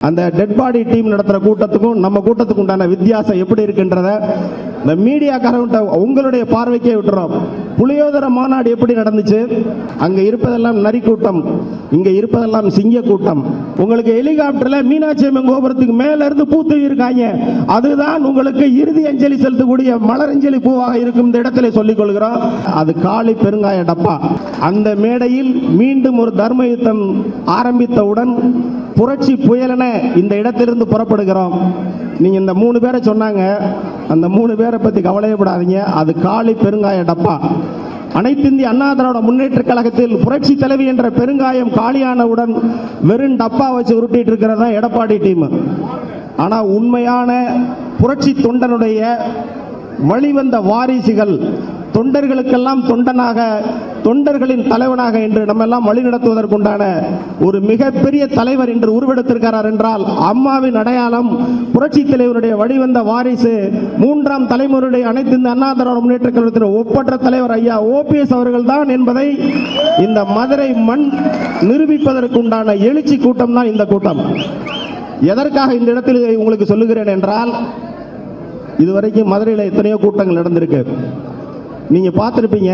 அந்த dead body team நடத்துற கூட்டத்துக்கும் நம்ம கூட்டத்துக்கு உண்டான வித்தியாசம் எப்படி இருக்குன்றத இந்த மீடியாக்காரங்கிட்ட உங்களுடைய பார்வைக்கே விட்டுறோம். புளியோதர மாநாடு எப்படி நடந்துச்சு? அங்கே இருப்பதெல்லாம் நரி கூட்டம் இங்கே இருப்பதெல்லாம் சிங்க கூட்டம் உங்களுக்கு ஹெலிகாப்டரில் மீனாட்சி அம்மன் கோபுரத்துக்கு மேலேருந்து இருந்து பூத்து இருக்காங்க அதுதான் உங்களுக்கு இறுதி அஞ்சலி செலுத்தக்கூடிய மலரஞ்சலி பூவாக இருக்கும் இந்த இடத்துல சொல்லிக் கொள்கிறோம். அது காளி பெருங்காய டப்பா. அந்த மேடையில் மீண்டும் ஒரு தர்ம யுத்தம் ஆரம்பித்தவுடன் புரட்சி புயலென இந்த இடத்திலிருந்து புறப்படுகிறோம். நீங்கள் இந்த மூணு பேரை சொன்னாங்க. அந்த மூணு பேரை பற்றி கவலையப்படாதீங்க அது காளி பெருங்காய டப்பா. அனைத்திந்திய அண்ணா திராவிட முன்னேற்ற கழகத்தில் புரட்சி தலைவி என்ற பெருங்காயம் காலியானவுடன் வெறும் டப்பா வச்சு உருட்டிட்டு இருக்கிறது தான் எடப்பாடி டீம். ஆனால் உண்மையான புரட்சி தொண்டனுடைய வழிவந்த வாரிசுகள் தொண்டர்களுக்கெல்லாம் தொண்டனாக தொண்டர்களின் தலைவனாக என்று நம்ம எல்லாம் வழிநடத்துவதற்குண்டான ஒரு மிகப்பெரிய தலைவர் என்று உருவெடுத்திருக்கிறார் என்றால் அம்மாவின் அடையாளம் புரட்சி தலைவருடைய வழிவந்த வாரிசு மூன்றாம் தலைமுறையுடைய அனைத்து இந்த அண்ணா திராவிட முன்னேற்ற கழகத்தின் ஒப்பற்ற தலைவர் ஐயா ஓபிஎஸ் அவர்கள் தான் என்பதை இந்த மதுரை மண் நிரூபிப்பதற்குண்டான எழுச்சி கூட்டம் தான் இந்த கூட்டம். எதற்காக இந்த இடத்தில் உங்களுக்கு சொல்லுகிறேன் என்றால் இதுவரைக்கும் மதுரையில் எத்தனையோ கூட்டங்கள் நடந்திருக்கு. நீங்கள் பார்த்துருப்பீங்க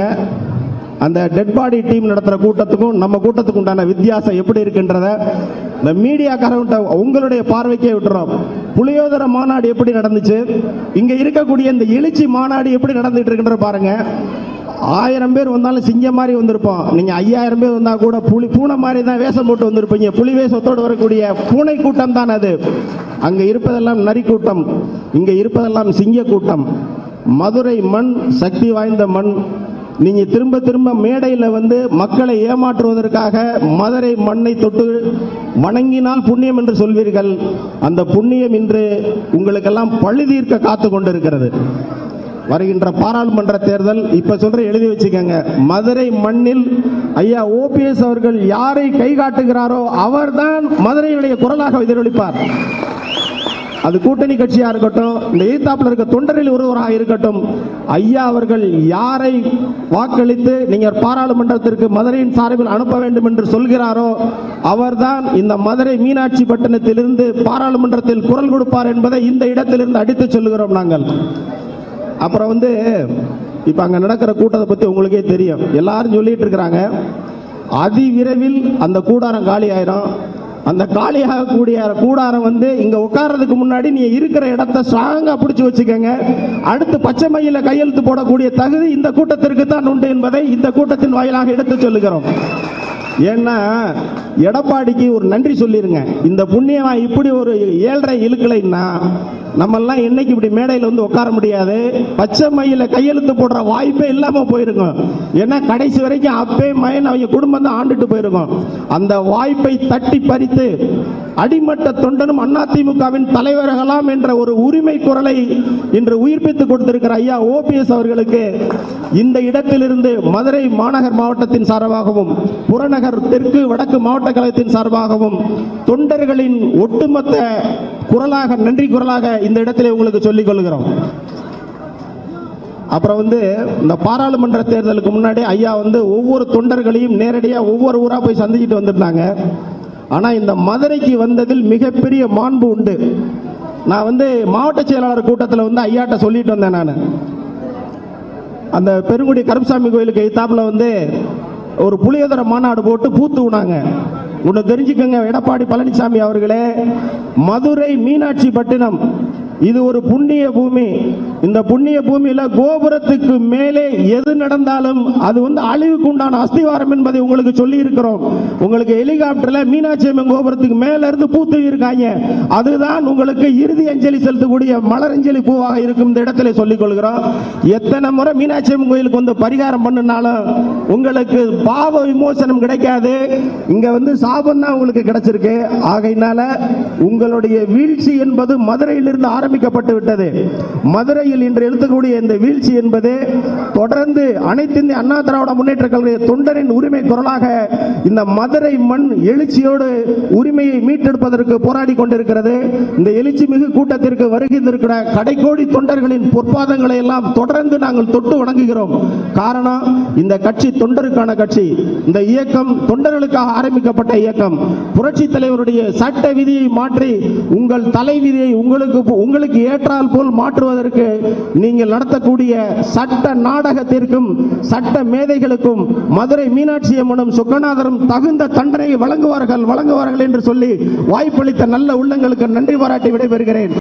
அந்த டெட் பாடி டீம் நடத்துகிற கூட்டத்துக்கும் நம்ம கூட்டத்துக்கு உண்டான வித்தியாசம் எப்படி இருக்குன்றத இந்த மீடியாக்காரங்கிட்ட உங்களுடைய பார்வைக்கே விட்டுறோம். புளியோதர மாநாடு எப்படி நடந்துச்சு? இங்கே இருக்கக்கூடிய இந்த எழுச்சி மாநாடு எப்படி நடந்துட்டு இருக்குன்ற பாருங்க. ஆயிரம் பேர் வந்தாலும் சிங்கம் மாதிரி வந்திருப்போம். நீங்கள் ஐயாயிரம் பேர் வந்தால் கூட புலி பூனை மாதிரி தான் வேஷம் போட்டு வந்திருப்பீங்க. புலி வேஷத்தோடு வரக்கூடிய பூனை கூட்டம் தான் அது. அங்கே இருப்பதெல்லாம் நரி கூட்டம் இங்கே இருப்பதெல்லாம் சிங்க கூட்டம் மதுரை மண் சக்தி வாய்ந்த மண். நீங்க திரும்ப திரும்ப மேடையில் வந்து மக்களை ஏமாற்றுவதற்காக மதுரை மண்ணை தொட்டு வணங்கினால் புண்ணியம் என்று சொல்வீர்கள். அந்த புண்ணியம் இன்று உங்களுக்கெல்லாம் பழுதீர்க்க காத்து கொண்டிருக்கிறது. வருகின்ற பாராளுமன்ற தேர்தல் இப்ப சொல்ற எழுதி வச்சுக்கோங்க. மதுரை மண்ணில் ஐயா ஓபிஎஸ் அவர்கள் யாரை கை காட்டுகிறாரோ அவர்தான் மதுரையுடைய குரலாக எதிரொலிப்பார். அது கூட்டணி கட்சியாக இருக்கட்டும் இந்த எதிர்த்தாப்புல இருக்க தொண்டரில் ஒருவராக இருக்கட்டும் ஐயா அவர்கள் யாரை வாக்களித்து நீங்கள் பாராளுமன்றத்திற்கு மதுரையின் சார்பில் அனுப்ப வேண்டும் என்று சொல்கிறாரோ அவர்தான் இந்த மதுரை மீனாட்சி பட்டணத்திலிருந்து பாராளுமன்றத்தில் குரல் கொடுப்பார் என்பதை இந்த இடத்திலிருந்து அடித்து சொல்லுகிறோம் நாங்கள். அப்புறம் வந்து இப்போ அங்கே நடக்கிற கூட்டத்தை பற்றி உங்களுக்கே தெரியும். எல்லாரும் சொல்லிட்டு இருக்கிறாங்க. அதிவிரைவில் அந்த கூடாரம் காலி ஆயிரும். அந்த காலியாகக்கூடிய கூடாரம் வந்து இங்க உட்கார்றதுக்கு முன்னாடி நீ இருக்கிற இடத்த ஸ்ட்ராங்கா பிடிச்சி வச்சுக்கோங்க. அடுத்து பச்சை மையில கையெழுத்து போடக்கூடிய தகுதி இந்த கூட்டத்திற்கு தான் உண்டு என்பதை இந்த கூட்டத்தின் வாயிலாக எடுத்து சொல்லுகிறோம். ஏன்னா எடப்பாடிக்கு ஒரு நன்றி சொல்லிருங்க. இந்த புண்ணியமா இப்படி ஒரு ஏழரை இழுக்கலைன்னா நம்மெல்லாம் என்னைக்கு இப்படி மேடையில் வந்து உட்கார முடியாது? பச்சை மயில கையெழுத்து போடுற வாய்ப்பே இல்லாம போயிருக்கும். ஏன்னா கடைசி வரைக்கும் அப்பே மயன் அவங்க குடும்பம் தான் ஆண்டுட்டு போயிருக்கும். அந்த வாய்ப்பை தட்டி பறித்து அடிமட்ட தொண்டனும் அதிமுகவின் தலைவர்களாம் என்ற ஒரு உரிமை குரலை இன்று உயிர்ப்பித்து கொடுத்திருக்கிற ஐயா ஓபிஎஸ் அவர்களுக்கு இந்த இடத்திலிருந்து மதுரை மாநகர் மாவட்டத்தின் சார்பாகவும் புறநகர் தெற்கு வடக்கு மாவட்ட கழகத்தின் சார்பாகவும் தொண்டர்களின் ஒட்டுமொத்த குரலாக நன்றி குரலாக இந்த இடத்திலே உங்களுக்கு சொல்லிக் கொள்கிறோம். அப்புறம் வந்து இந்த பாராளுமன்ற தேர்தலுக்கு முன்னாடி ஐயா வந்து ஒவ்வொரு தொண்டர்களையும் நேரடியாக ஒவ்வொரு ஊராக போய் சந்திச்சுட்டு வந்திருந்தாங்க. ஆனால் இந்த மதுரைக்கு வந்ததில் மிகப்பெரிய மாண்பு உண்டு. நான் வந்து மாவட்ட செயலாளர் கூட்டத்தில் வந்து ஐயாட்ட சொல்லிட்டு வந்தேன் நான். அந்த பெருங்குடி கருப்பசாமி கோயிலுக்கு எத்தாப்பில் வந்து ஒரு புளியோதர மாநாடு போட்டு பூத்துவினாங்க ஒன்று தெரிஞ்சுக்கங்க எடப்பாடி பழனிசாமி அவர்களே. மதுரை மீனாட்சி பட்டினம். இது ஒரு புண்ணிய பூமி. இந்த புண்ணிய பூமியில கோபுரத்துக்கு மேலே எது நடந்தாலும் அது வந்து அழிவுக்கு உண்டான அஸ்திவாரம் என்பதை உங்களுக்கு சொல்லி இருக்கிறோம் உங்களுக்கு ஹெலிகாப்டர்ல மீனாட்சி அம்மன் கோபுரத்துக்கு மேல இருந்து பூத்து இருக்காங்க அதுதான் உங்களுக்கு இறுதி அஞ்சலி செலுத்தக்கூடிய மலரஞ்சலி பூவாக இருக்கும் இந்த இடத்துல சொல்லிக் கொள்கிறோம். எத்தனை முறை மீனாட்சி அம்மன் கோயிலுக்கு வந்து பரிகாரம் பண்ணினாலும் உங்களுக்கு பாவ விமோசனம் கிடைக்காது. இங்க வந்து சாபம் தான் உங்களுக்கு கிடைச்சிருக்கு. ஆகையினால உங்களுடைய வீழ்ச்சி என்பது மதுரையிலிருந்து ஆரம்பிக்கப்பட்டு விட்டது. மதுரை மதுரையில் இன்று எடுத்துக்கூடிய இந்த வீழ்ச்சி என்பது தொடர்ந்து அனைத்து இந்திய அண்ணா திராவிட முன்னேற்ற கழக தொண்டரின் உரிமை குரலாக இந்த மதுரை மண் எழுச்சியோடு உரிமையை மீட்டெடுப்பதற்கு போராடி கொண்டிருக்கிறது. இந்த எழுச்சி மிகு கூட்டத்திற்கு வருகின்றிருக்கிற கடைக்கோடி தொண்டர்களின் பொற்பாதங்களை எல்லாம் தொடர்ந்து நாங்கள் தொட்டு வணங்குகிறோம். காரணம் இந்த கட்சி தொண்டருக்கான கட்சி. இந்த இயக்கம் தொண்டர்களுக்காக ஆரம்பிக்கப்பட்ட இயக்கம். புரட்சி தலைவருடைய சட்ட விதியை மாற்றி உங்கள் தலை விதியை உங்களுக்கு உங்களுக்கு ஏற்றால் போல் மாற்றுவதற்கு நீங்கள் நடத்தக்கூடிய சட்ட நாடகத்திற்கும் சட்ட மேதைகளுக்கும் மதுரை மீனாட்சி அம்மனும் சுக்கநாதரும் தகுந்த தண்டனை வழங்குவார்கள் வழங்குவார்கள் என்று சொல்லி வாய்ப்பளித்த நல்ல உள்ளங்களுக்கு நன்றி பாராட்டி விடைபெறுகிறேன்.